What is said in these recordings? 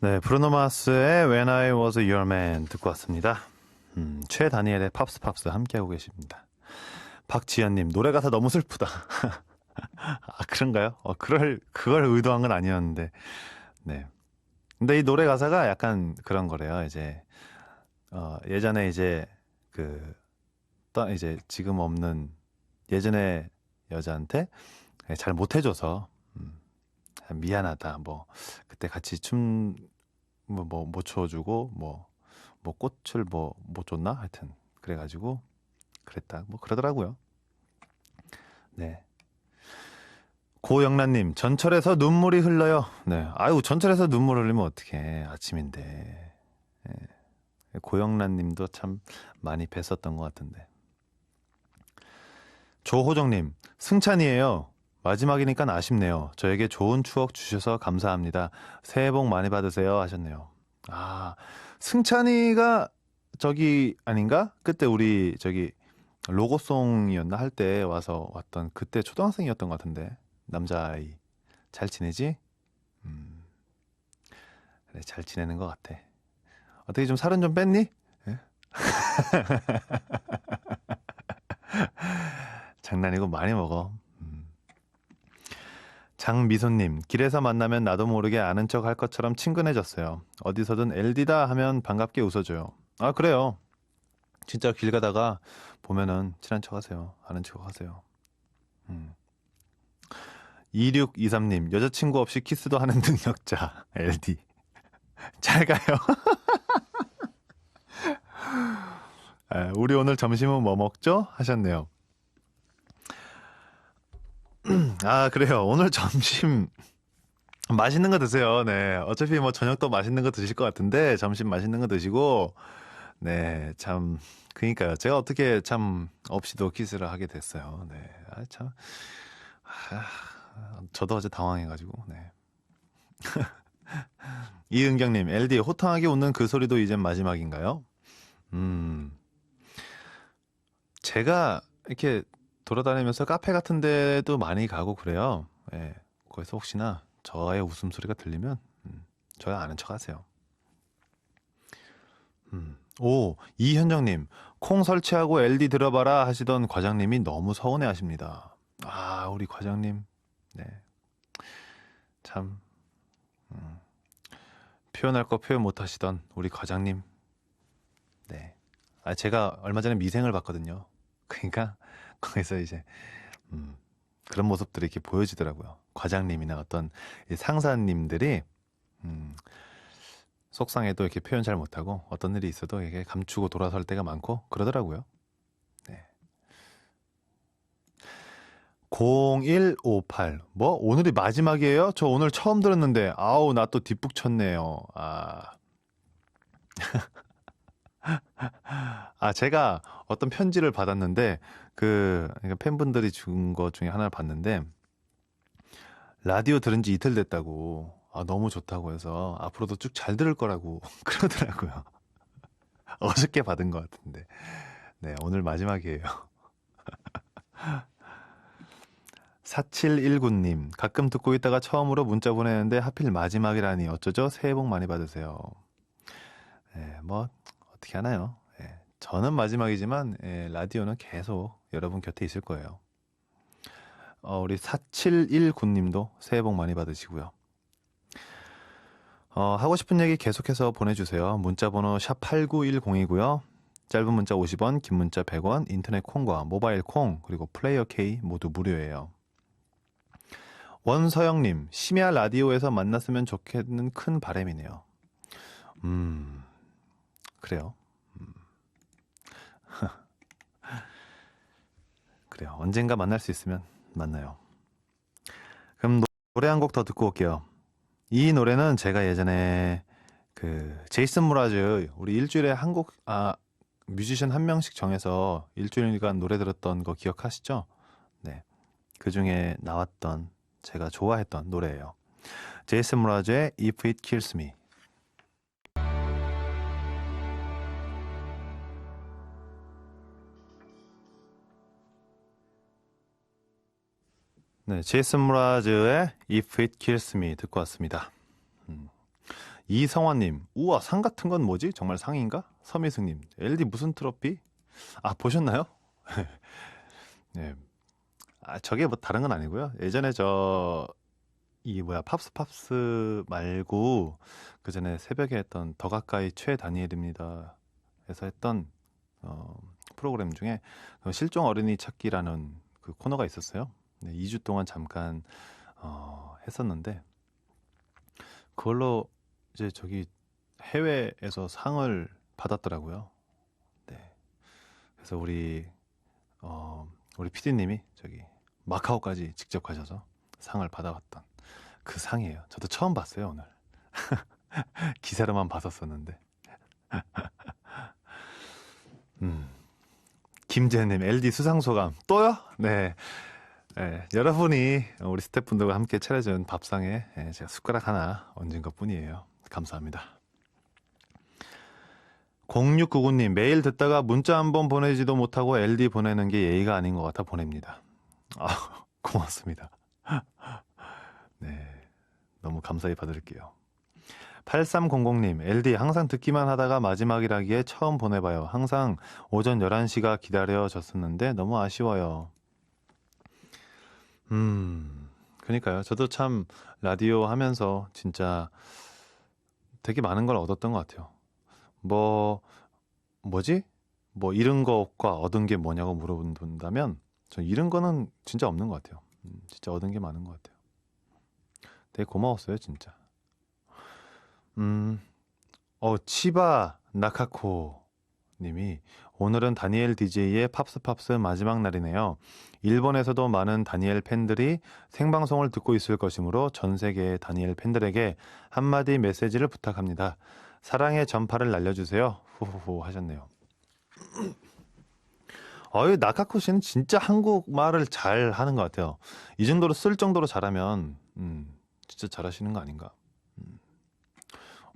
네, 브루노 마스의 When I Was Your Man 듣고 왔습니다. 음, 최다니엘의 팝스 팝스 함께하고 계십니다. 박지연님, 노래 가사 너무 슬프다. 아, 그런가요? 어, 그럴, 그걸 의도한 건 아니었는데. 네. 근데 이 노래 가사가 약간 그런 거래요. 이제, 어, 예전에 이제, 그, 또 이제 지금 없는 예전에 여자한테 잘 못해줘서, 음, 미안하다. 뭐, 그때 같이 춤, 뭐, 뭐, 못 춰주고, 뭐, 뭐, 꽃을 뭐, 못 줬나? 하여튼, 그래가지고, 그랬다. 뭐, 그러더라고요. 네. 고영란님, 전철에서 눈물이 흘러요. 네. 아유, 전철에서 눈물 흘리면 어떡해. 아침인데. 예. 고영란님도 참 많이 뵀었던 것 같은데. 조호정님, 승찬이에요. 마지막이니까 아쉽네요. 저에게 좋은 추억 주셔서 감사합니다. 새해 복 많이 받으세요. 하셨네요. 아, 승찬이가 저기 아닌가? 그때 우리 저기 로고송이었나 할 때 와서 왔던 그때 초등학생이었던 것 같은데. 남자아이. 잘 지내지? 음. 그래, 잘 지내는 것 같아. 어떻게 좀 살은 좀 뺐니? 예? 장난이고 많이 먹어. 음. 장미소님, 길에서 만나면 나도 모르게 아는 척 할 것처럼 친근해졌어요. 어디서든 LD다 하면 반갑게 웃어줘요. 아, 그래요. 진짜 길 가다가 보면은 친한 척 하세요. 아는 척 하세요. 음. 2623님, 여자친구 없이 키스도 하는 능력자, LD. 잘 가요. 아, 우리 오늘 점심은 뭐 먹죠? 하셨네요. 아, 그래요. 오늘 점심 맛있는 거 드세요. 네. 어차피 뭐 저녁도 맛있는 거 드실 것 같은데 점심 맛있는 거 드시고 네, 참 그러니까요. 제가 어떻게 참 없이도 키스를 하게 됐어요. 네. 아, 참 아, 저도 어제 당황해 가지고 네. 이은경 님, LD 호탕하게 웃는 그 소리도 이젠 마지막인가요? 음, 제가 이렇게 돌아다니면서 카페 같은 데도 많이 가고 그래요. 예, 거기서 혹시나 저의 웃음소리가 들리면 음, 저야 아는 척 하세요. 음. 오, 이현정님, 콩 설치하고 LD 들어봐라 하시던 과장님이 너무 서운해 하십니다. 아, 우리 과장님, 네. 참, 음, 표현할 거 표현 못 하시던 우리 과장님. 네. 아, 제가 얼마 전에 미생을 봤거든요. 그러니까 거기서 이제 음, 그런 모습들이 이렇게 보여지더라고요. 과장님이나 어떤 이 상사님들이 음, 속상해도 이렇게 표현 잘 못하고 어떤 일이 있어도 이게 감추고 돌아설 때가 많고 그러더라고요. 네. 0158. 뭐 오늘이 마지막이에요? 저 오늘 처음 들었는데 아우 나 또 뒷북 쳤네요. 아. 아, 제가 어떤 편지를 받았는데, 그, 그러니까 팬분들이 준거 중에 하나를 봤는데, 라디오 들은 지 이틀 됐다고, 아, 너무 좋다고 해서, 앞으로도 쭉 잘 들을 거라고 그러더라고요. 어저께 받은 것 같은데. 네, 오늘 마지막이에요. 4719님, 가끔 듣고 있다가 처음으로 문자 보내는데 하필 마지막이라니 어쩌죠? 새해 복 많이 받으세요. 네, 뭐, 어떻게 하나요? 예, 저는 마지막이지만 예, 라디오는 계속 여러분 곁에 있을 거예요. 어, 우리 4719님도 새해 복 많이 받으시고요. 어, 하고 싶은 얘기 계속해서 보내주세요. 문자 번호 샵 8910이고요. 짧은 문자 50원, 긴 문자 100원, 인터넷 콩과 모바일 콩, 그리고 플레이어 K 모두 무료예요. 원서영님, 심야 라디오에서 만났으면 좋겠는 큰 바램이네요. 음, 그래요. 음. 그래요. 언젠가 만날 수 있으면 만나요. 그럼 노래 한 곡 더 듣고 올게요. 이 노래는 제가 예전에 그 제이슨 무라즈 우리 일주일에 한 곡 아 뮤지션 한 명씩 정해서 일주일간 노래 들었던 거 기억하시죠? 네. 그 중에 나왔던 제가 좋아했던 노래예요. 제이슨 무라즈의 If It Kills Me. 네, 제이슨 무라즈의 If It Kills Me 듣고 왔습니다. 음, 이성환님, 우와, 상 같은 건 뭐지? 정말 상인가? 서미승님, LD 무슨 트로피? 아, 보셨나요? 네. 아, 저게 뭐 다른 건 아니고요. 예전에 저, 이 뭐야, 팝스 팝스 말고, 그 전에 새벽에 했던 더 가까이 최 다니엘입니다. 에서 했던, 어, 프로그램 중에 그 실종 어린이 찾기라는 그 코너가 있었어요. 네, 2주 동안 잠깐, 어, 했었는데, 그걸로 이제 저기 해외에서 상을 받았더라고요. 네. 그래서 우리 어 우리 PD님이 저기 마카오까지 직접 가셔서 상을 받아왔던 그 상이에요. 저도 처음 봤어요 오늘. 기사로만 봤었었는데. 음. 김재님 LD 수상 소감 또요? 네. 네, 여러분이 우리 스태프분들과 함께 차려준 밥상에 예, 제가 숟가락 하나 얹은 것 뿐이에요. 감사합니다. 0699님, 메일 듣다가 문자 한번 보내지도 못하고 LD 보내는 게 예의가 아닌 것 같아 보냅니다. 아, 고맙습니다. 네, 너무 감사히 받을게요. 8300님, LD 항상 듣기만 하다가 마지막이라기에 처음 보내봐요. 항상 오전 11시가 기다려졌었는데 너무 아쉬워요. 음, 그러니까요. 저도 참 라디오 하면서 진짜 되게 많은 걸 얻었던 것 같아요. 뭐, 뭐지? 뭐 잃은 것과 얻은 게 뭐냐고 물어본다면 전 잃은 거는 진짜 없는 것 같아요. 음, 진짜 얻은 게 많은 것 같아요. 되게 고마웠어요, 진짜. 음, 어, 치바 나카코 님이 오늘은 다니엘 DJ의 팝스 팝스 마지막 날이네요. 일본에서도 많은 다니엘 팬들이 생방송을 듣고 있을 것이므로 전 세계의 다니엘 팬들에게 한마디 메시지를 부탁합니다. 사랑의 전파를 날려주세요. 후후후 하셨네요. 어이 나카코 씨는 진짜 한국말을 잘 하는 것 같아요. 이 정도로 쓸 정도로 잘하면 음, 진짜 잘하시는 거 아닌가? 음.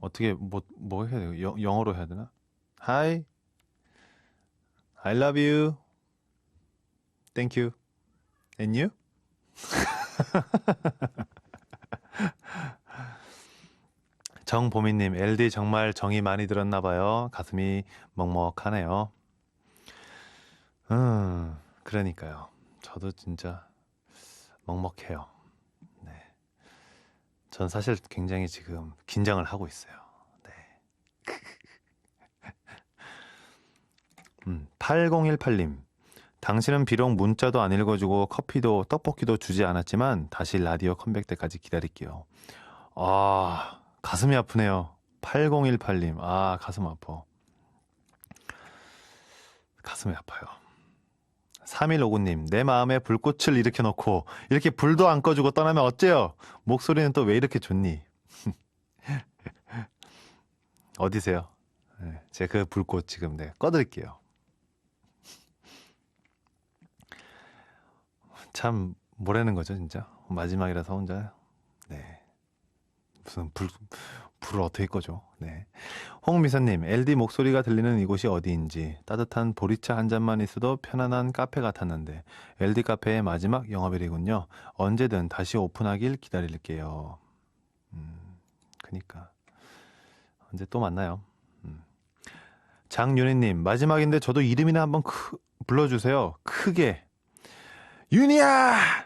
어떻게 뭐뭐 해야 돼요? 영, 영어로 해야 되나? Hi, I love you. Thank you. And you? 정보미님, LD 정말 정이 많이 들었나 봐요. 가슴이 먹먹하네요. 음, 그러니까요. 저도 진짜 먹먹해요. 네. 전 사실 굉장히 지금 긴장을 하고 있어요. 네. 음, 8018님. 당신은 비록 문자도 안 읽어주고 커피도 떡볶이도 주지 않았지만 다시 라디오 컴백 때까지 기다릴게요. 아, 가슴이 아프네요. 8018님. 아, 가슴 아파. 가슴이 아파요. 3159님, 내 마음에 불꽃을 일으켜 놓고 이렇게 불도 안 꺼주고 떠나면 어째요? 목소리는 또 왜 이렇게 좋니? 어디세요? 네, 제가 그 불꽃 지금 네, 꺼드릴게요. 참 뭐라는 거죠, 진짜? 마지막이라서 혼자. 네. 무슨 불, 불을 어떻게 꺼죠? 네. 홍미선님, LD 목소리가 들리는 이곳이 어디인지 따뜻한 보리차 한 잔만 있어도 편안한 카페 같았는데 LD 카페의 마지막 영업일이군요. 언제든 다시 오픈하길 기다릴게요. 음, 그니까 언제 또 만나요. 음. 장윤희님, 마지막인데 저도 이름이나 한번 크, 불러주세요. 크게. 윤희야!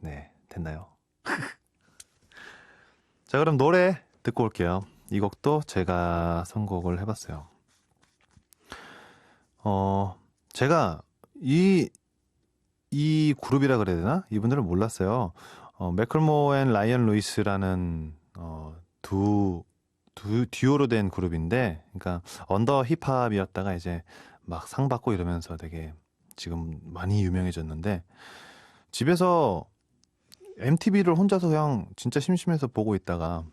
네, 됐나요? 자, 그럼 노래 듣고 올게요. 이 곡도 제가 선곡을 해봤어요. 어, 제가 이, 이 그룹이라 그래야 되나? 이분들을 몰랐어요. 어, 매클모 앤 라이언 루이스라는, 어, 두, 두, 듀오로 된 그룹인데, 그러니까 언더 힙합이었다가 이제 막 상 받고 이러면서 되게 지금 많이 유명해졌는데, 집에서 MTV를 혼자서 그냥 진짜 심심해서 보고 있다가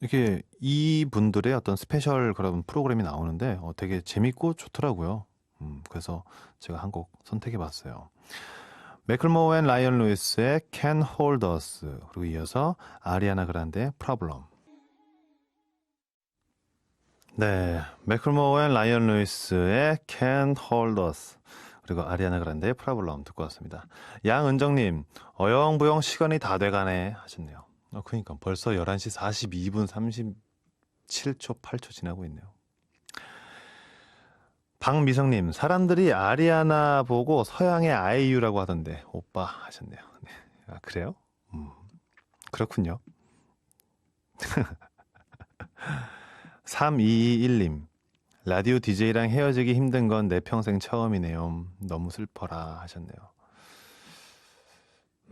이렇게 이 분들의 어떤 스페셜 그런 프로그램이 나오는데 어, 되게 재밌고 좋더라고요. 음, 그래서 제가 한 곡 선택해 봤어요. 매클모 앤 라이언 루이스의 Can Hold Us 그리고 이어서 아리아나 그란데의 Problem 네, 앤 라이언 루이스의 Can Hold Us 그리고 아리아나 그란데의 프라블럼 듣고 왔습니다. 양은정님, 어영부영 시간이 다 돼가네 하셨네요. 어, 그러니까 벌써 11시 42분 37초, 8초 지나고 있네요. 박미성님, 사람들이 아리아나 보고 서양의 아이유라고 하던데, 오빠 하셨네요. 네. 아, 그래요? 음, 그렇군요. 3221님, 라디오 DJ랑 헤어지기 힘든 건 내 평생 처음이네요. 너무 슬퍼라 하셨네요.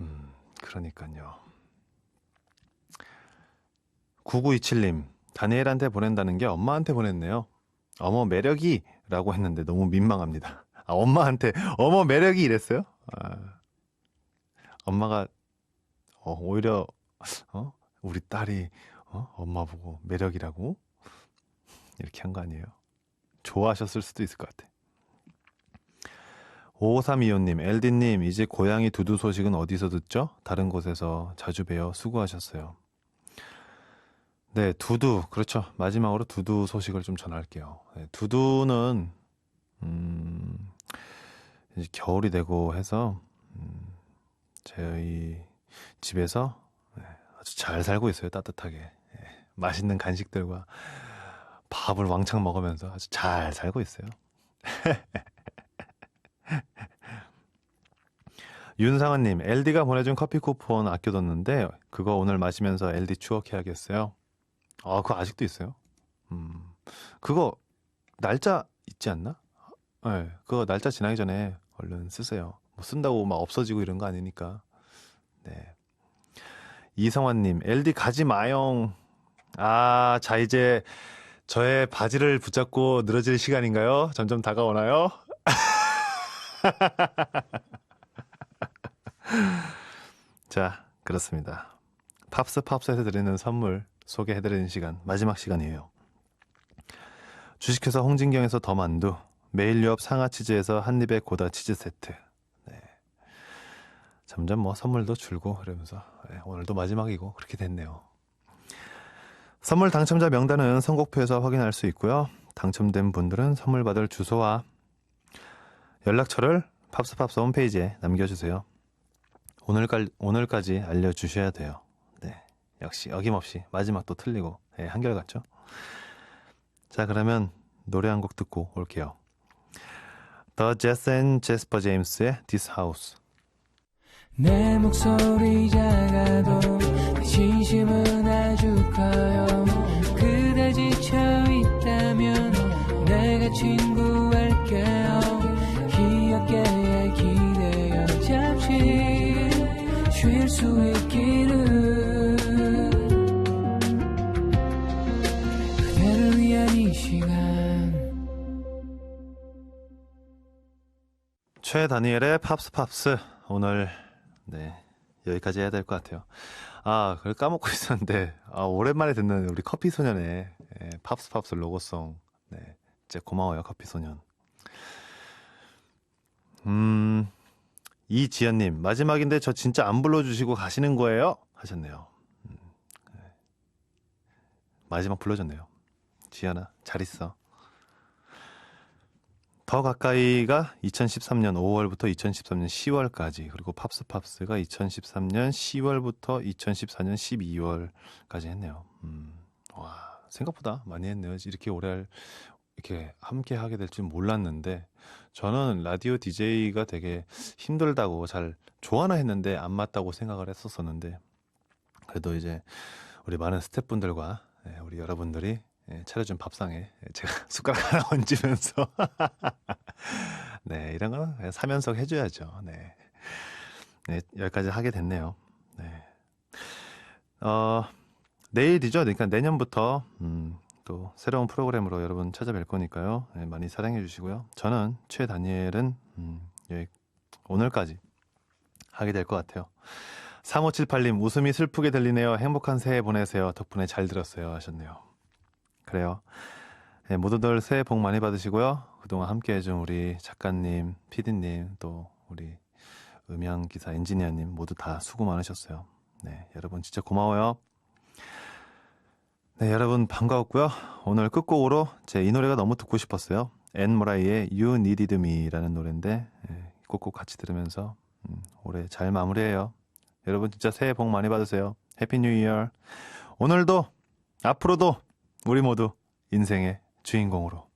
음, 그러니까요. 9927님, 다니엘한테 보낸다는 게 엄마한테 보냈네요. 어머, 매력이! 라고 했는데 너무 민망합니다. 아, 엄마한테, 어머, 매력이! 이랬어요? 아, 엄마가, 어, 오히려, 어? 우리 딸이, 어? 엄마 보고 매력이라고? 이렇게 한 거 아니에요? 좋아하셨을 수도 있을 것 같아. 5325님, 엘디님, 이제 고양이 두두 소식은 어디서 듣죠? 다른 곳에서 자주 뵈어 수고하셨어요. 네, 두두. 그렇죠. 마지막으로 두두 소식을 좀 전할게요. 네, 두두는, 음, 이제 겨울이 되고 해서, 음, 저희 집에서 네, 아주 잘 살고 있어요. 따뜻하게. 예, 맛있는 간식들과 밥을 왕창 먹으면서 아주 잘 살고 있어요. 윤상아님, LD가 보내준 커피 쿠폰 아껴뒀는데 그거 오늘 마시면서 LD 추억해야겠어요. 아, 그거 아직도 있어요? 음, 그거 날짜 있지 않나? 네, 그거 날짜 지나기 전에 얼른 쓰세요. 뭐 쓴다고 막 없어지고 이런 거 아니니까. 네. 이성환님, LD 가지 마용. 아, 자 이제 저의 바지를 붙잡고 늘어질 시간인가요? 점점 다가오나요? 자, 그렇습니다. 팝스 팝스에서 드리는 선물 소개해드리는 시간, 마지막 시간이에요. 주식회사 홍진경에서 더 만두, 매일 유업 상하치즈에서 한입의 고다 치즈 세트. 네. 점점 뭐 선물도 줄고 이러면서 네, 오늘도 마지막이고 그렇게 됐네요. 선물 당첨자 명단은 선곡표에서 확인할 수 있고요. 당첨된 분들은 선물 받을 주소와 연락처를 팝스팝스 홈페이지에 남겨주세요. 오늘까, 오늘까지 알려주셔야 돼요. 네. 역시 어김없이 마지막도 틀리고 네, 한결같죠? 자 그러면 노래 한 곡 듣고 올게요. The Jazz and Jasper James의 This House 내 목소리 작아도 내 진심은 커요? 그대 지쳐 있다면 내가 친구할게요. 귀엽게 기대어 잠시 쉴 수 있기를. 그대를 위한 이 시간. 최다니엘의 팝스 팝스. 오늘 네 여기까지 해야 될 것 같아요. 아 그걸 까먹고 있었는데 아, 오랜만에 듣는 우리 커피 소년의 예, 팝스 팝스 로고송 네 진짜 고마워요 커피 소년. 음 이지연님 마지막인데 저 진짜 안 불러주시고 가시는 거예요? 하셨네요. 음, 네. 마지막 불러줬네요. 지연아 잘 있어. 더 가까이가 2013년 5월부터 2013년 10월까지 그리고 팝스 팝스가 2013년 10월부터 2014년 12월까지 했네요. 음, 와 생각보다 많이 했네요. 이렇게 오래 할- 이렇게 함께 하게 될 줄 몰랐는데 저는 라디오 DJ가 되게 힘들다고 잘 좋아나 했는데 안 맞다고 생각을 했었었는데 그래도 이제 우리 많은 스태프분들과 예, 우리 여러분들이 예, 차려준 밥상에 제가 숟가락 하나 얹으면서 네 이런 그냥 사면석 해줘야죠. 네. 네 여기까지 하게 됐네요. 네. 어 내일이죠. 그러니까 내년부터 음, 또 새로운 프로그램으로 여러분 찾아뵐 거니까요. 네, 많이 사랑해 주시고요. 저는 최다니엘은 음, 여기 오늘까지 하게 될 것 같아요. 3578님 웃음이 슬프게 들리네요. 행복한 새해 보내세요. 덕분에 잘 들었어요 하셨네요. 그래요. 네, 모두들 새해 복 많이 받으시고요. 그동안 함께 해준 우리 작가님, 피디님, 또 우리 음향 기사 엔지니어님 모두 다 수고 많으셨어요. 네, 여러분 진짜 고마워요. 네, 여러분 반가웠고요. 오늘 끝곡으로 제 이 노래가 너무 듣고 싶었어요. 앤 모라이의 You Needed Me라는 노래인데 예, 꼭꼭 같이 들으면서 음, 올해 잘 마무리해요. 여러분 진짜 새해 복 많이 받으세요. 해피 뉴 이어. 오늘도 앞으로도 우리 모두 인생의 주인공으로